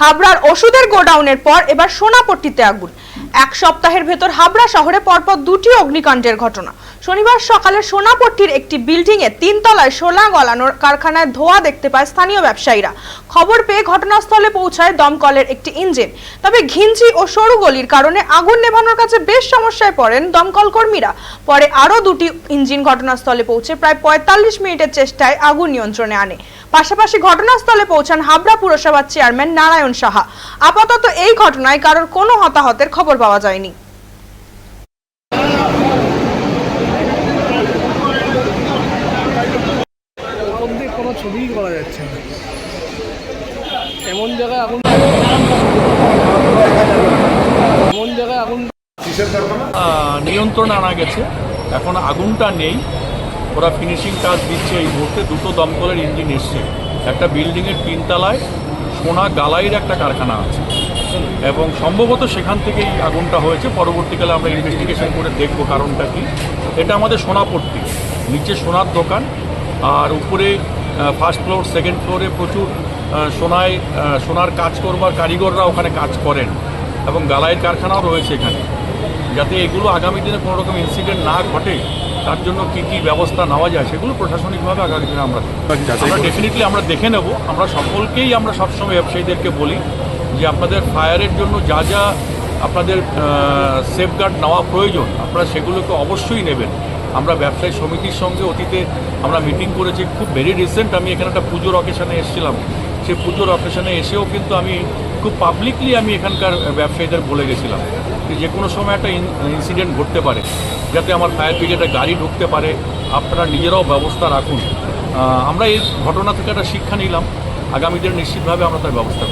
হাবড়ার ওষুধের গোডাউনের পর এবার সোনাপট্টিতে আগুন। এক সপ্তাহের ভেতর হাবড়া শহরে পরপর দুটি অগ্নিকাণ্ডের ঘটনা। শনিবার সকালে সোনাপট্টির একটি বিল্ডিং এ তিনতলায় সোনা গলানোর কারখানায় ধোঁয়া দেখতে পায় স্থানীয় ব্যবসায়ীরা। খবর পেয়ে ঘটনাস্থলে পৌঁছায় দমকলের একটি ইঞ্জিন। তবে ঘিঞ্জি ও সরু গলির কারণে আগুন নেভানোর কাছে বেশ সমস্যায় পড়েন দমকল কর্মীরা। পরে আরও দুটি ইঞ্জিন ঘটনাস্থলে পৌঁছে প্রায় পঁয়তাল্লিশ মিনিটের চেষ্টায় আগুন নিয়ন্ত্রণে আনে। পাশাপাশি ঘটনাস্থলে পৌঁছান হাবড়া পুরসভার চেয়ারম্যান নারায়ণ সাহা। আপাতত এই ঘটনায় কারোর কোনো হতাহতের খবর পাওয়া যায়নি। কোনো ছবিই করা যাচ্ছে না। এমন জায়গায় আগুন এমন জায়গায় আগুন নিয়ন্ত্রণে আনা গেছে। এখন আগুনটা নেই। ওরা ফিনিশিং কাজ দিচ্ছে এই মুহূর্তে। দুটো দমকলের ইঞ্জিন এসছে। একটা বিল্ডিংয়ের তিনতলায় সোনা গালাইয়ের একটা কারখানা আছে। এবং সম্ভবত সেখান থেকেই আগুনটা হয়েছে। পরবর্তীকালে আমরা ইনভেস্টিগেশন করে দেখব কারণটা কি। এটা আমাদের সোনাপট্টি। নিচে সোনার দোকান। আর উপরে ফার্স্ট ফ্লোর সেকেন্ড ফ্লোরে প্রচুর সোনায় সোনার কাজ করবার কারিগররা ওখানে কাজ করেন। এবং গালাইয়ের কারখানাও রয়েছে এখানে। যাতে এগুলো আগামী দিনে কোনো রকম ইনসিডেন্ট না ঘটে তার জন্য কী কী ব্যবস্থা নেওয়া যায় সেগুলো প্রশাসনিকভাবে আগামী দিনে আমরা আমরা ডেফিনেটলি আমরা দেখে নেব। আমরা সকলকেই আমরা সবসময় ব্যবসায়ীদেরকে বলি যে আপনাদের ফায়ারের জন্য যা যা আপনাদের সেফগার্ড নেওয়া প্রয়োজন আপনারা সেগুলোকে অবশ্যই নেবেন। আমরা ব্যবসায়ী সমিতির সঙ্গে অতীতে আমরা মিটিং করেছি। খুব ভেরি রিসেন্ট আমি এখানে একটা পুজোর অকেশনে এসেছিলাম। সেই পুজোর অকেশনে এসেও কিন্তু আমি খুব পাবলিকলি আমি এখানকার ব্যবসায়ীদের বলে গেছিলাম যে কোনো সময় একটা ইনসিডেন্ট ঘটতে পারে, যাতে আমার ফায়ার ব্রিগেডের গাড়ি ঢুকতে পারে, আপনারা নিজেরাও ব্যবস্থা রাখুন আমরা এই ঘটনা থেকে একটা শিক্ষা নিলাম আগামীদের নিশ্চিতভাবে আমরা তার ব্যবস্থা।